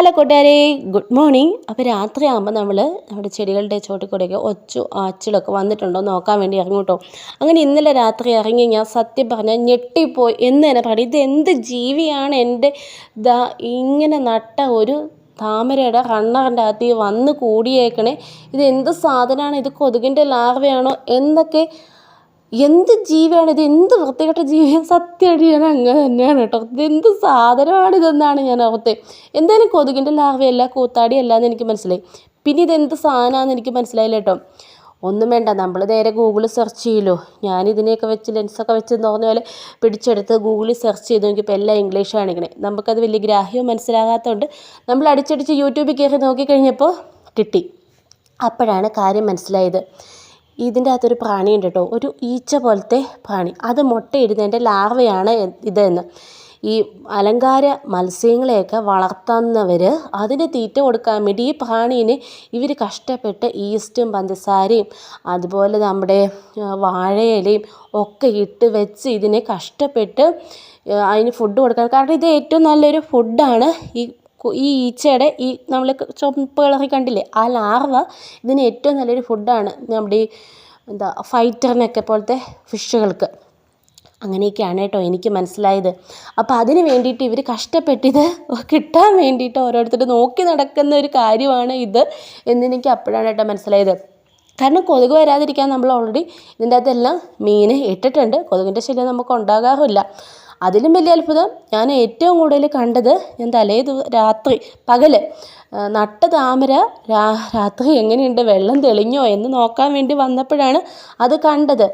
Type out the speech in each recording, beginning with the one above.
Hello കൂട്ടുകാരെ good morning. അപ്പോൾ രാത്രിയാകുമ്പോൾ നമ്മൾ നമ്മുടെ ചെടികളുടെ ചോട്ടിൽ കൂടെയൊക്കെ ഒച്ചു ആച്ചിലൊക്കെ വന്നിട്ടുണ്ടോ നോക്കാൻ വേണ്ടി ഇറങ്ങൂട്ടോ. അങ്ങനെ ഇന്നലെ രാത്രി ഇറങ്ങി ഞാൻ സത്യം പറഞ്ഞാൽ ഞെട്ടിപ്പോയി. എന്ന് തന്നെ പറയും ഇത് എന്ത് ജീവിയാണ് എന്റെ ദാ ഇങ്ങനെ നട്ട ഒരു താമരയുടെ റണ്ണറിന്റെ അകത്ത് വന്ന് കൂടിയേക്കണേ? ഇത് എന്ത് സാധനമാണ്? ഇത് കൊതുകിന്റെ ലാർവയാണോ എന്നൊക്കെ എന്ത് ജീവിയാണ് ഇത്? എന്ത് വൃത്തികെട്ട ജീവിയാണ് സത്യമായിട്ട് ഞാൻ അങ്ങനെ തന്നെയാണ് കേട്ടോ. ഇത് എന്ത് സാധനമാണ് ഇതെന്നാണ് ഞാൻ ഓർത്തത് എന്തായാലും കൊതുകിന്റെ ലാർവയല്ല കൂത്താടിയല്ല എന്ന് എനിക്ക് മനസ്സിലായി. പിന്നെ ഇതെന്ത് സാധനമാണെന്ന് എനിക്ക് മനസ്സിലായില്ല കേട്ടോ. ഒന്നും വേണ്ട നമ്മൾ നേരെ ഗൂഗിളിൽ സെർച്ച് ചെയ്യുമല്ലോ ഞാൻ ഇതിനെയൊക്കെ വെച്ച് ലെൻസൊക്കെ വെച്ച് എന്ന് പറഞ്ഞ പോലെ പിടിച്ചെടുത്ത് ഗൂഗിളിൽ സെർച്ച് ചെയ്ത് നോക്കിയപ്പോൾ എല്ലാം ഇംഗ്ലീഷാണ് ഇങ്ങനെ. നമുക്കത് വലിയ ഗ്രാഹ്യവും മനസ്സിലാകാത്തതുകൊണ്ട് നമ്മൾ അടിച്ചടിച്ച് യൂട്യൂബിൽ കയറി നോക്കിക്കഴിഞ്ഞപ്പോൾ കിട്ടി. അപ്പോഴാണ് കാര്യം മനസ്സിലായത്. ഇതിന്റെ അകത്തൊരു പ്രാണിയുണ്ട് കേട്ടോ. ഒരു ഈച്ച പോലത്തെ പ്രാണി. അത് മുട്ടയിടുന്നതിന്റെ ലാർവയാണ് ഇതെന്ന്. ഈ അലങ്കാര മത്സ്യങ്ങളെയൊക്കെ വളർത്തുന്നവർ അതിന് തീറ്റ കൊടുക്കാൻ വേണ്ടി ഈ പ്രാണീനെ ഇവർ കഷ്ടപ്പെട്ട് ഈസ്റ്റും പഞ്ചസാരയും അതുപോലെ നമ്മുടെ വാഴയിലയും ഒക്കെ ഇട്ട് വെച്ച് ഇതിനെ കഷ്ടപ്പെട്ട് അതിന് ഫുഡ് കൊടുക്കാൻ. കാരണം ഇത് ഏറ്റവും നല്ലൊരു ഫുഡാണ് ഈ ഈ ഈച്ചയുടെ ഈ നമ്മൾ ചുവപ്പ് കളറിൽ കണ്ടില്ലേ? ആ ലാർവ ഇതിന് ഏറ്റവും നല്ലൊരു ഫുഡാണ് നമ്മുടെ ഈ എന്താ ഫൈറ്ററിനൊക്കെ പോലത്തെ ഫിഷുകൾക്ക്. അങ്ങനെയൊക്കെയാണ് കേട്ടോ എനിക്ക് മനസ്സിലായത്. അപ്പോൾ അതിന് വേണ്ടിയിട്ട് ഇവർ കഷ്ടപ്പെട്ടിത് കിട്ടാൻ വേണ്ടിയിട്ട് ഓരോരുത്തർ നോക്കി നടക്കുന്ന ഒരു കാര്യമാണ് ഇത് എന്നെനിക്ക് അപ്പോഴാണ് കേട്ടോ മനസ്സിലായത്. കാരണം കൊതുക് വരാതിരിക്കാൻ നമ്മൾ ഓൾറെഡി ഇതിന്റെ അകത്തെല്ലാം മീൻ ഇട്ടിട്ടുണ്ട്. കൊതുകിന്റെ ശല്യം നമുക്ക് ഉണ്ടാകാറില്ല അതിലും വലിയ അത്ഭുതം. ഞാൻ ഏറ്റവും കൂടുതൽ കണ്ടത് ഞാൻ തലേ രാത്രി പകൽ നട്ട താമര രാത്രി എങ്ങനെയുണ്ട് വെള്ളം തെളിഞ്ഞോ എന്ന് നോക്കാൻ വേണ്ടി വന്നപ്പോഴാണ് അത് കണ്ടത്.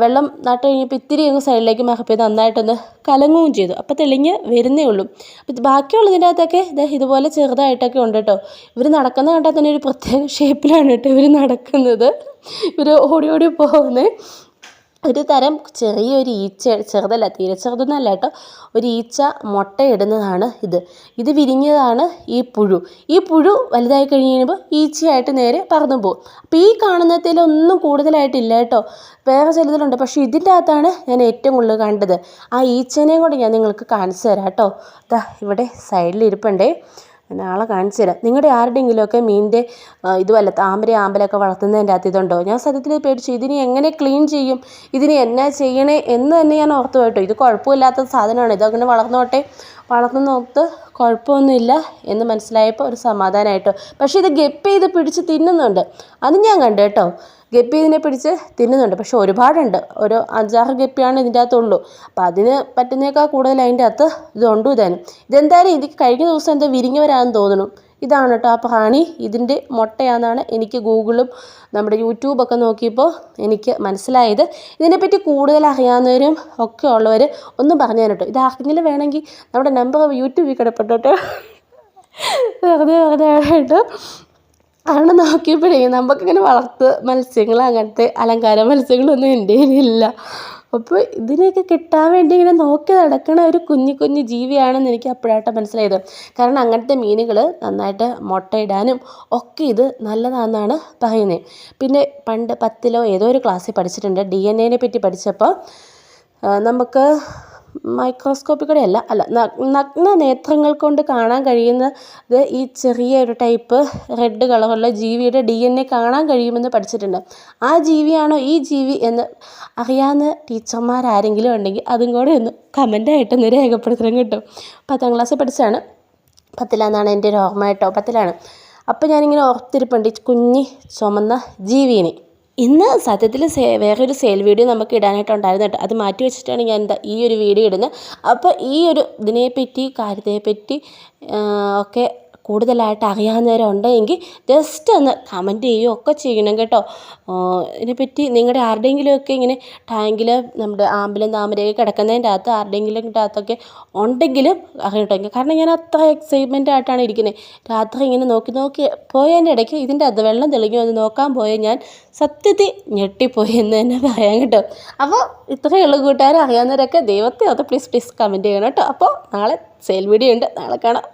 വെള്ളം നട്ട് കഴിഞ്ഞപ്പോൾ ഇത്തിരി അങ്ങ് സൈഡിലേക്ക് മഹപ്പി നന്നായിട്ടൊന്ന് കലങ്ങുകയും ചെയ്തു. അപ്പോൾ തെളിഞ്ഞ് വരുന്നേ ഉള്ളൂ. അപ്പം ബാക്കിയുള്ളതിന്റെ അകത്തൊക്കെ ഇത് ഇതുപോലെ ചെറുതായിട്ടൊക്കെ ഉണ്ട് കേട്ടോ. ഇവർ നടക്കുന്ന കണ്ടാൽ തന്നെ ഒരു പ്രത്യേക ഷേപ്പിലാണ് കേട്ടോ ഇവർ നടക്കുന്നത്. ഇവർ ഓടി ഓടി പോകുന്നത്. ഒരു തരം ചെറിയൊരു ഈച്ച ചെറുതല്ല തീരെ ചെറുതൊന്നും അല്ല കേട്ടോ. ഒരു ഈച്ച മുട്ടയിടുന്നതാണ് ഇത്. ഇത് വിരിഞ്ഞതാണ് ഈ പുഴു. ഈ പുഴു വലുതായി കഴിയുമ്പോൾ ഈച്ചയായിട്ട് നേരെ പറന്നു പോകും. അപ്പോൾ ഈ കാണുന്നതിലൊന്നും കൂടുതലായിട്ടില്ല കേട്ടോ. വേറെ ചിലതിലുണ്ട്. പക്ഷെ ഇതിന്റെ അകത്താണ് ഞാൻ ഏറ്റവും കൂടുതൽ കണ്ടത്. ആ ഈച്ചനെയും കൂടെ ഞാൻ നിങ്ങൾക്ക് കാണിച്ചു തരാം കേട്ടോ. ദാ ഇവിടെ സൈഡിൽ ഇരിപ്പുണ്ടേ നാളെ കാണിച്ചു തരാം. നിങ്ങളുടെ ആരുടെയെങ്കിലുമൊക്കെ മീനിന്റെ ഇതുമല്ല താമര ആമ്പലൊക്കെ വളർത്തുന്നതിന്റെ അകത്ത് ഇതുണ്ടോ? ഞാൻ സത്യത്തിൽ പേടിച്ചു. ഇതിനെ എങ്ങനെ ക്ലീൻ ചെയ്യും? ഇതിനെ എന്നാ ചെയ്യണേ എന്ന് തന്നെ ഞാൻ ഓർത്തു കേട്ടോ. ഇത് കുഴപ്പമില്ലാത്ത സാധനമാണ്. ഇതങ്ങനെ വളർന്നോട്ടെ. വളർത്തുന്നോർത്ത് കുഴപ്പമൊന്നുമില്ല എന്ന് മനസ്സിലായപ്പോൾ ഒരു സമാധാനമായിട്ടോ പക്ഷേ ഇത് ഗപ്പ് ചെയ്ത് പിടിച്ച് തിന്നുന്നുണ്ട്. അത് ഞാൻ കണ്ടു കേട്ടോ. ഗപ്പി ഇതിനെ പിടിച്ച് തിന്നുന്നുണ്ട്. പക്ഷെ ഒരുപാടുണ്ട്. ഒരു അഞ്ചാറ് ഗപ്പിയാണ് ഇതിന്റെ അകത്തുള്ളൂ. അപ്പം അതിന് പറ്റുന്നേക്കാൾ കൂടുതൽ അതിന്റെ അകത്ത് ഇതുണ്ട് ഇതാനും. ഇതെന്തായാലും ഇതിക്ക് കഴിഞ്ഞ ദിവസം എന്തോ വിരിഞ്ഞവരാണെന്ന് തോന്നുന്നു. ഇതാണ് കേട്ടോ ആ പ്രാണി. ഇതിന്റെ മുട്ടയാണെന്നാണ് എനിക്ക് ഗൂഗിളും നമ്മുടെ യൂട്യൂബൊക്കെ നോക്കിയപ്പോൾ എനിക്ക് മനസ്സിലായത്. ഇതിനെപ്പറ്റി കൂടുതൽ അറിയാവുന്നവരും ഒക്കെ ഉള്ളവർ ഒന്നും പറഞ്ഞു കേട്ടോ. ഇത് ആർക്കെങ്കിലും വേണമെങ്കിൽ നമ്മുടെ നമ്പർ യൂട്യൂബിൽ കിടപ്പെട്ടോട്ടോ വെറുതെ വെറുതെ ആയിട്ട്. കാരണം നോക്കിയപ്പോഴേ നമുക്കിങ്ങനെ വളർത്ത് മത്സ്യങ്ങൾ അങ്ങനത്തെ അലങ്കാര മത്സ്യങ്ങളൊന്നും എന്റെ കയ്യിലില്ല. അപ്പോൾ ഇതിനെയൊക്കെ കിട്ടാൻ വേണ്ടി ഇങ്ങനെ നോക്കി നടക്കണ ഒരു കുഞ്ഞു കുഞ്ഞു ജീവിയാണെന്ന് എനിക്ക് അപ്പോഴായിട്ട് മനസ്സിലായത്. കാരണം അങ്ങനത്തെ മീനുകൾ നന്നായിട്ട് മുട്ടയിടാനും ഒക്കെ ഇത് നല്ലതാണെന്നാണ് പറയുന്നത്. പിന്നെ പണ്ട് പത്തിലോ ഏതോ ഒരു ക്ലാസ്സിൽ പഠിച്ചിട്ടുണ്ട്. ഡി എൻ എനെ പറ്റി പഠിച്ചപ്പോൾ നമുക്ക് മൈക്രോസ്കോപ്പിൽ അല്ല നഗ്ന നേത്രങ്ങൾ കൊണ്ട് കാണാൻ കഴിയുന്നത് ഈ ചെറിയ ഒരു ടൈപ്പ് റെഡ് കളറുള്ള ജീവിയുടെ ഡി എൻ എ കാണാൻ കഴിയുമെന്ന് പഠിച്ചിട്ടുണ്ട്. ആ ജീവിയാണോ ഈ ജീവി എന്ന് അറിയാവുന്ന ടീച്ചർമാരാരെങ്കിലും ഉണ്ടെങ്കിൽ അതും കൂടെ ഒന്ന് കമന്റായിട്ട് ഒന്ന് രേഖപ്പെടുത്തണം കിട്ടും. പത്താം ക്ലാസ്സിൽ പഠിച്ചാണ് പത്തിലാന്നാണ് എന്റെ ഒരു ഓർമ്മ കേട്ടോ പത്തിലാണ്. അപ്പോൾ ഞാനിങ്ങനെ ഓർത്തിരിപ്പുണ്ട് കുഞ്ഞി ചുമന്ന ജീവിനെ. ഇന്ന് സത്യത്തിൽ സേ വേറൊരു സെയിൽ വീഡിയോ നമുക്ക് ഇടാനായിട്ടുണ്ടായിരുന്നു കേട്ടോ. അത് മാറ്റി വെച്ചിട്ടാണ് ഞാൻ എന്താ ഈ ഒരു വീഡിയോ ഇടുന്നത്. അപ്പോൾ ഈ ഒരു ഇതിനെപ്പറ്റി കാര്യത്തെപ്പറ്റി ഒക്കെ കൂടുതലായിട്ട് അറിയാവുന്നവരുണ്ടെങ്കിൽ ജസ്റ്റ് ഒന്ന് കമന്റ് ചെയ്യുകയോ ഒക്കെ ചെയ്യണം കേട്ടോ. ഇതിനെപ്പറ്റി നിങ്ങളുടെ ആരുടെയെങ്കിലുമൊക്കെ ഇങ്ങനെ ടാങ്കിൽ നമ്മുടെ ആമ്പലും താമരയൊക്കെ കിടക്കുന്നതിന്റെ അകത്ത് ആരുടെയെങ്കിലും അകത്തൊക്കെ ഉണ്ടെങ്കിലും അറിയട്ടോ കാരണം ഞാൻ അത്ര എക്സൈറ്റ്മെന്റ് ആയിട്ടാണ് ഇരിക്കുന്നത്. രാത്രി ഇങ്ങനെ നോക്കി നോക്കി പോയതിന്റെ ഇടയ്ക്ക് ഇതിന്റെ അകത്ത് വെള്ളം തെളിഞ്ഞു എന്ന് നോക്കാൻ പോയ ഞാൻ സത്യത്തിൽ ഞെട്ടിപ്പോയി എന്ന് തന്നെ പറയാം കേട്ടോ. അപ്പോൾ ഇത്രയേ ഉള്ളൂ കൂട്ടുകാർ അറിയാവുന്നവരൊക്കെ ദൈവത്തെ അത് പ്ലീസ് പ്ലീസ് കമന്റ് ചെയ്യണം കേട്ടോ. അപ്പോൾ നാളെ സെയിൽ വീഡിയോ ഉണ്ട്. നാളെ കാണാം.